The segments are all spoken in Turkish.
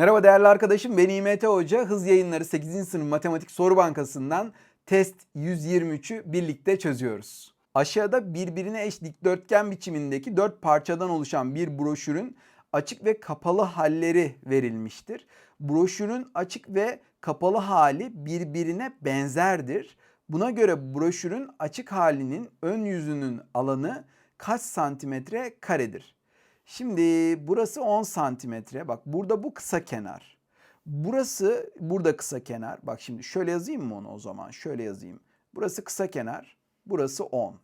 Merhaba değerli arkadaşım ben İMT Hoca. Hız yayınları 8. sınıf matematik soru bankasından test 123'ü birlikte çözüyoruz. Aşağıda birbirine eş dikdörtgen biçimindeki 4 parçadan oluşan bir broşürün açık ve kapalı halleri verilmiştir. Broşürün açık ve kapalı hali birbirine benzerdir. Buna göre broşürün açık halinin ön yüzünün alanı kaç santimetre karedir? Şimdi burası 10 santimetre. Bak burada bu kısa kenar. Burası burada kısa kenar. Bak şimdi şöyle yazayım mı onu o zaman? Şöyle yazayım. Burası kısa kenar. Burası 10.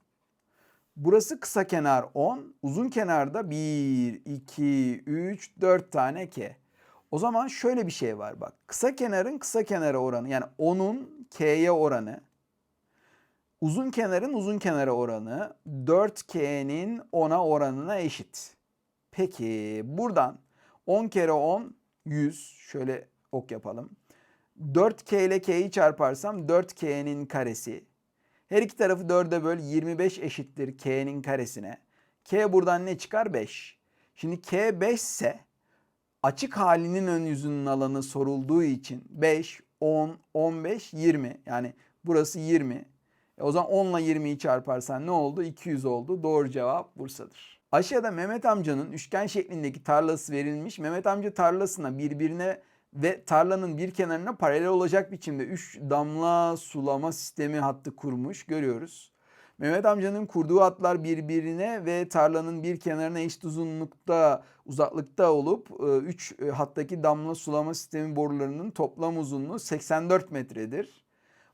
Burası kısa kenar 10. Uzun kenarda 1, 2, 3, 4 tane K. O zaman şöyle bir şey var bak. Kısa kenarın kısa kenara oranı yani 10'un K'ye oranı. Uzun kenarın uzun kenara oranı 4K'nin 10'a oranına eşit. Peki buradan 10 kere 10 100 şöyle ok yapalım. 4k ile k'yi çarparsam 4k'nin karesi. Her iki tarafı 4'e böl 25 eşittir k'nin karesine. k buradan ne çıkar? 5. Şimdi k 5 ise açık halinin ön yüzünün alanı sorulduğu için 5, 10, 15, 20. Yani burası 20. E o zaman 10 ile 20'yi çarparsan ne oldu? 200 oldu. Doğru cevap Bursa'dır. Aşağıda Mehmet amcanın üçgen şeklindeki tarlası verilmiş. Mehmet amca tarlasına birbirine ve tarlanın bir kenarına paralel olacak biçimde 3 damla sulama sistemi hattı kurmuş. Görüyoruz. Mehmet amcanın kurduğu hatlar birbirine ve tarlanın bir kenarına eşit uzunlukta, uzaklıkta olup 3 hattaki damla sulama sistemi borularının toplam uzunluğu 84 metredir.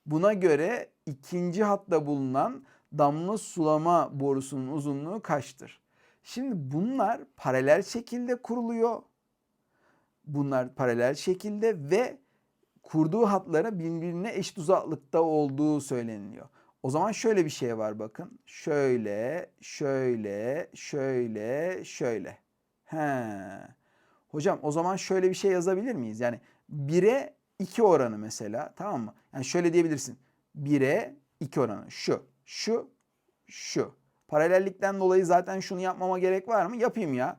Buna göre ikinci hatta bulunan damla sulama borusunun uzunluğu kaçtır? Şimdi bunlar paralel şekilde kuruluyor. Bunlar paralel şekilde ve kurduğu hatlara birbirine eşit uzaklıkta olduğu söyleniliyor. O zaman şöyle bir şey var bakın. Şöyle, şöyle, şöyle, şöyle. He. Hocam o zaman şöyle bir şey yazabilir miyiz? Yani 1'e 2 oranı mesela tamam mı? Yani şöyle diyebilirsin. 1'e 2 oranı. Şu, şu, şu. Paralellikten dolayı zaten şunu yapmama gerek var mı? Yapayım ya.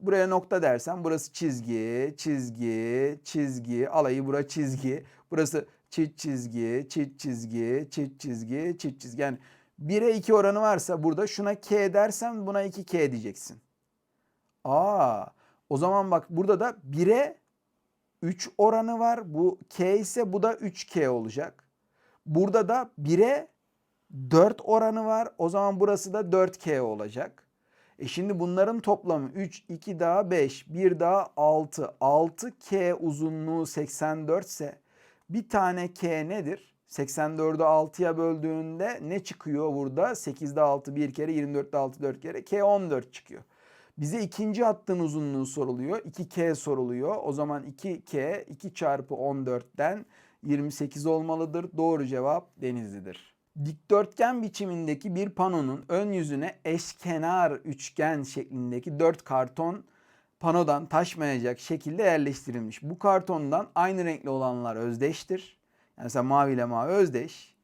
Buraya nokta dersem burası çizgi, çizgi, çizgi, alayı bura çizgi. Burası çift çizgi, çift çizgi, çift çizgi, çift çizgi. Yani 1'e 2 oranı varsa burada şuna k dersem buna 2k diyeceksin. Aa, o zaman bak burada da 1'e 3 oranı var. Bu k ise bu da 3k olacak. Burada da 1'e 4 oranı var. O zaman burası da 4K olacak. E şimdi bunların toplamı 3, 2 daha 5, 1 daha 6. 6K uzunluğu 84 ise bir tane K nedir? 84'ü 6'ya böldüğünde ne çıkıyor burada? 8'de 6 bir kere, 24'de 6 4 kere. K 14 çıkıyor. Bize ikinci hattın uzunluğu soruluyor. 2K soruluyor. O zaman 2K 2 çarpı 14'ten 28 olmalıdır. Doğru cevap Denizli'dir. Dikdörtgen biçimindeki bir panonun ön yüzüne eşkenar üçgen şeklindeki 4 karton panodan taşmayacak şekilde yerleştirilmiş. Bu kartondan aynı renkli olanlar özdeştir. Yani mesela mavi ile mavi özdeş.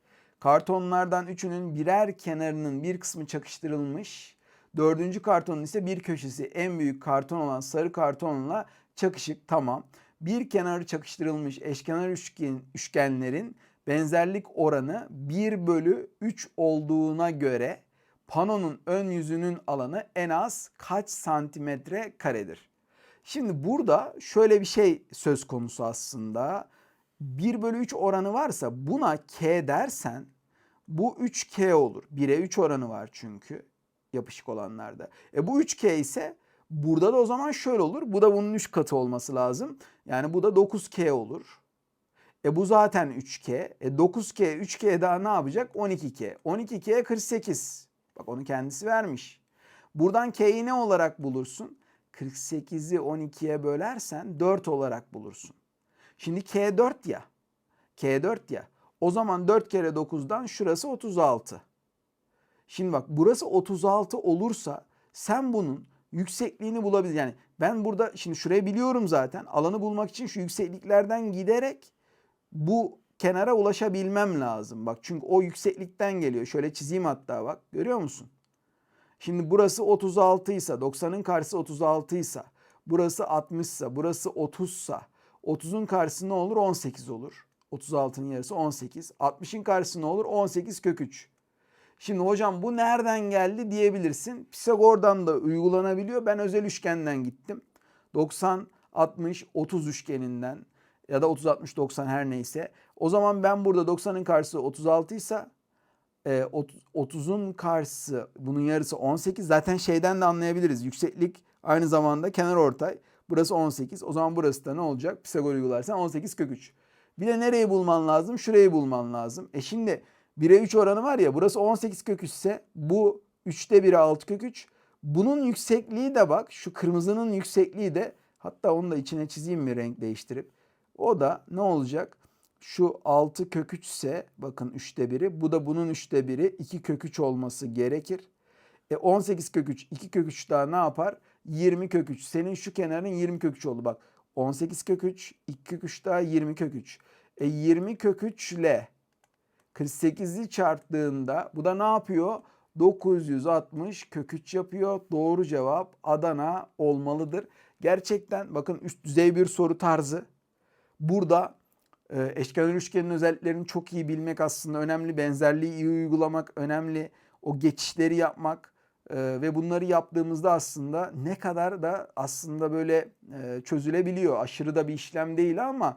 Kartonlardan üçünün birer kenarının bir kısmı çakıştırılmış. Dördüncü kartonun ise bir köşesi en büyük karton olan sarı kartonla çakışık tamam. Bir kenarı çakıştırılmış eşkenar üçgen, üçgenlerin benzerlik oranı 1 bölü 3 olduğuna göre panonun ön yüzünün alanı en az kaç santimetre karedir? Şimdi burada şöyle bir şey söz konusu aslında. 1 bölü 3 oranı varsa buna k dersen bu 3k olur. 1'e 3 oranı var çünkü yapışık olanlarda. E bu 3k ise burada da o zaman şöyle olur. Bu da bunun 3 katı olması lazım. Yani bu da 9k olur. E bu zaten 3K. E 9K, 3K daha ne yapacak? 12K. 12K 48. Bak onu kendisi vermiş. Buradan K'yi ne olarak bulursun? 48'i 12'ye bölersen 4 olarak bulursun. Şimdi K 4 ya. K 4 ya. O zaman 4 kere 9'dan şurası 36. Şimdi bak burası 36 olursa sen bunun yüksekliğini bulabilirsin. Yani ben burada şimdi şurayı biliyorum zaten. Alanı bulmak için şu yüksekliklerden giderek bu kenara ulaşabilmem lazım. Bak çünkü o yükseklikten geliyor. Şöyle çizeyim hatta bak. Görüyor musun? Şimdi burası 36 ise 90'ın karşısı 36 ise Burası 60 ise burası 30 ise 30'un karşısı ne olur? 18 olur. 36'nın yarısı 18. 60'ın karşısı ne olur? 18 kök 3. Şimdi hocam bu nereden geldi diyebilirsin. Pisagor'dan da uygulanabiliyor. Ben özel üçgenden gittim. 90, 60, 30 üçgeninden ya da 30, 60, 90 her neyse. O zaman ben burada 90'ın karşısı 36 ise e, 30'un karşısı bunun yarısı 18. Zaten şeyden de anlayabiliriz. Yükseklik aynı zamanda kenar ortay. Burası 18. O zaman burası da ne olacak? Pisagor uygularsan 18 kök 3. Bir de nereyi bulman lazım? Şurayı bulman lazım. E şimdi 1'e 3 oranı var ya burası 18 kök 3 ise bu 3'te 1'e 6 kök 3. Bunun yüksekliği de bak şu kırmızının yüksekliği de hatta onu da içine çizeyim mi renk değiştirip. O da ne olacak? Şu 6 kök 3 ise bakın 3'te 1'i bu da bunun 3'te 1'i 2 kök 3 olması gerekir. E 18 kök 3 2 kök 3 daha ne yapar? 20 kök 3. Senin şu kenarın 20 kök 3 oldu bak. 18 kök 3 2 kök 3 daha 20 kök 3. E 20 kök 3 ile 48'i çarptığında bu da ne yapıyor? 960 kök 3 yapıyor. Doğru cevap Adana olmalıdır. Gerçekten bakın üst düzey bir soru tarzı. Burada e, eşkenar üçgenin özelliklerini çok iyi bilmek aslında önemli. Benzerliği iyi uygulamak önemli. O geçişleri yapmak e, ve bunları yaptığımızda aslında ne kadar da aslında böyle e, çözülebiliyor. Aşırı da bir işlem değil ama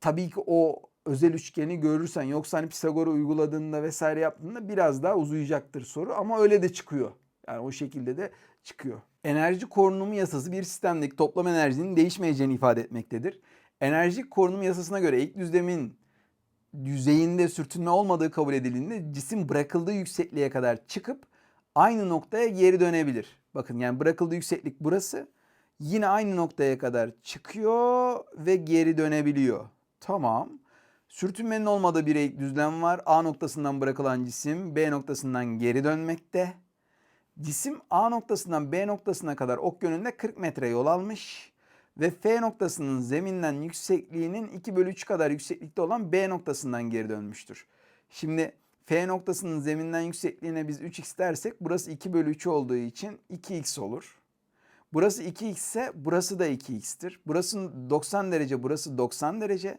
tabii ki o özel üçgeni görürsen yoksa hani Pisagor'u uyguladığında vesaire yaptığında biraz daha uzayacaktır soru ama öyle de çıkıyor. Yani o şekilde de çıkıyor. Enerji korunumu yasası bir sistemdeki toplam enerjinin değişmeyeceğini ifade etmektedir. Enerji korunumu yasasına göre ilk düzlemin yüzeyinde sürtünme olmadığı kabul edildiğinde cisim bırakıldığı yüksekliğe kadar çıkıp aynı noktaya geri dönebilir. Bakın yani bırakıldığı yükseklik burası. Yine aynı noktaya kadar çıkıyor ve geri dönebiliyor. Tamam. Sürtünmenin olmadığı bir eğik düzlem var. A noktasından bırakılan cisim B noktasından geri dönmekte. Cisim A noktasından B noktasına kadar ok yönünde 40 metre yol almış ve F noktasının zeminden yüksekliğinin 2 bölü 3 kadar yükseklikte olan B noktasından geri dönmüştür. Şimdi F noktasının zeminden yüksekliğine biz 3x dersek burası 2 bölü 3 olduğu için 2x olur. Burası 2x ise burası da 2x'tir. Burası 90 derece, burası 90 derece.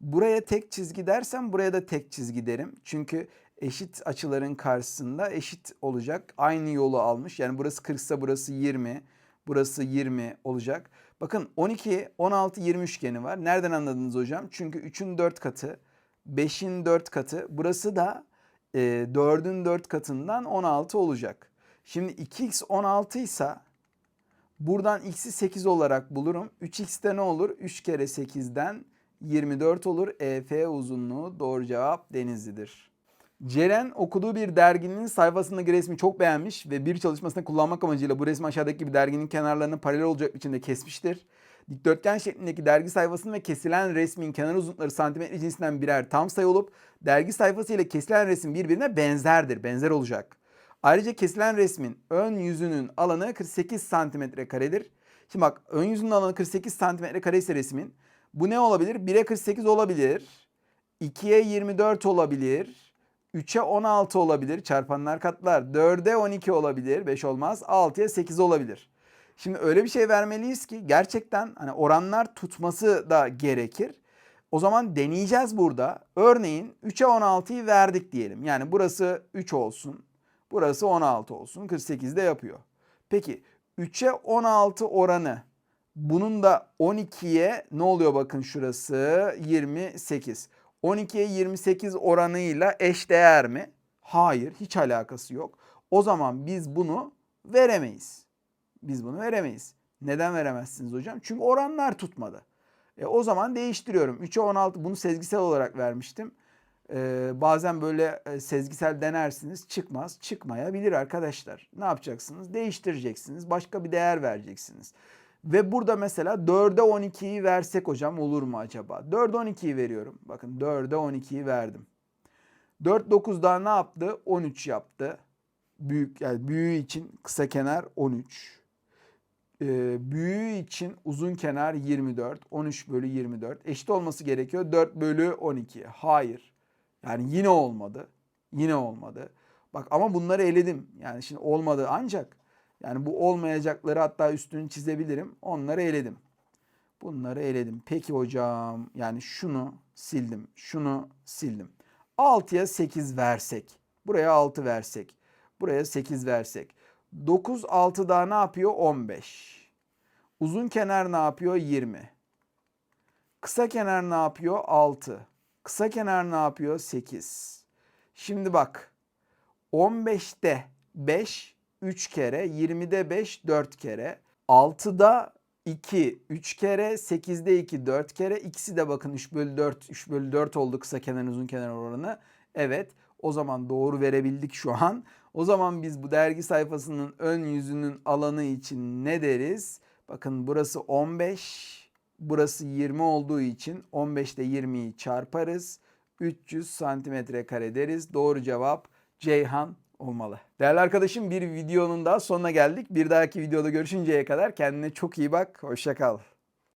Buraya tek çizgi dersem buraya da tek çizgi derim. Çünkü eşit açıların karşısında eşit olacak. Aynı yolu almış. Yani burası 40 ise burası 20. Burası 20 olacak. Bakın 12, 16, 20 üçgeni var. Nereden anladınız hocam? Çünkü 3'ün 4 katı, 5'in 4 katı. Burası da e, 4'ün 4 katından 16 olacak. Şimdi 2x 16 ise buradan x'i 8 olarak bulurum. 3x'te ne olur? 3 kere 8'den 24 olur. EF uzunluğu doğru cevap Denizli'dir. Ceren okuduğu bir derginin sayfasındaki resmi çok beğenmiş ve bir çalışmasında kullanmak amacıyla bu resmi aşağıdaki gibi derginin kenarlarını paralel olacak biçimde kesmiştir. Dikdörtgen şeklindeki dergi sayfasının ve kesilen resmin kenar uzunlukları santimetre cinsinden birer tam sayı olup dergi sayfası ile kesilen resim birbirine benzerdir, benzer olacak. Ayrıca kesilen resmin ön yüzünün alanı 48 santimetre karedir. Şimdi bak ön yüzünün alanı 48 santimetre kare ise resmin bu ne olabilir? 1'e 48 olabilir. 2'ye 24 olabilir. 3'e 16 olabilir. Çarpanlar katlar. 4'e 12 olabilir. 5 olmaz. 6'ya 8 olabilir. Şimdi öyle bir şey vermeliyiz ki gerçekten hani oranlar tutması da gerekir. O zaman deneyeceğiz burada. Örneğin 3'e 16'yı verdik diyelim. Yani burası 3 olsun. Burası 16 olsun. 48 de yapıyor. Peki 3'e 16 oranı bunun da 12'ye ne oluyor bakın şurası 28. 12'ye 28 oranıyla eş değer mi? Hayır, hiç alakası yok. O zaman biz bunu veremeyiz. Biz bunu veremeyiz. Neden veremezsiniz hocam? Çünkü oranlar tutmadı. E, o zaman değiştiriyorum. 3'e 16 bunu sezgisel olarak vermiştim. E, bazen böyle e, sezgisel denersiniz çıkmaz. Çıkmayabilir arkadaşlar. Ne yapacaksınız? Değiştireceksiniz. Başka bir değer vereceksiniz. Ve burada mesela 4'e 12'yi versek hocam olur mu acaba? 4'e 12'yi veriyorum. Bakın 4'e 12'yi verdim. 4 9 daha ne yaptı? 13 yaptı. Büyük yani büyüğü için kısa kenar 13. Ee, büyüğü için uzun kenar 24. 13 bölü 24. Eşit olması gerekiyor. 4 bölü 12. Hayır. Yani yine olmadı. Yine olmadı. Bak ama bunları eledim. Yani şimdi olmadı ancak Yani bu olmayacakları hatta üstünü çizebilirim. Onları eledim. Bunları eledim. Peki hocam yani şunu sildim. Şunu sildim. 6'ya 8 versek. Buraya 6 versek. Buraya 8 versek. 9 6 daha ne yapıyor? 15. Uzun kenar ne yapıyor? 20. Kısa kenar ne yapıyor? 6. Kısa kenar ne yapıyor? 8. Şimdi bak. 15'te 5 3 kere, 20'de 5 4 kere, 6'da 2 3 kere, 8'de 2 4 kere. İkisi de bakın 3 bölü 4 3 bölü 4 oldu kısa kenar uzun kenar oranı. Evet o zaman doğru verebildik şu an. O zaman biz bu dergi sayfasının ön yüzünün alanı için ne deriz? Bakın burası 15, burası 20 olduğu için 15 ile 20'yi çarparız. 300 santimetre kare deriz. Doğru cevap Ceyhan olmalı. Değerli arkadaşım bir videonun daha sonuna geldik. Bir dahaki videoda görüşünceye kadar kendine çok iyi bak. Hoşça kal.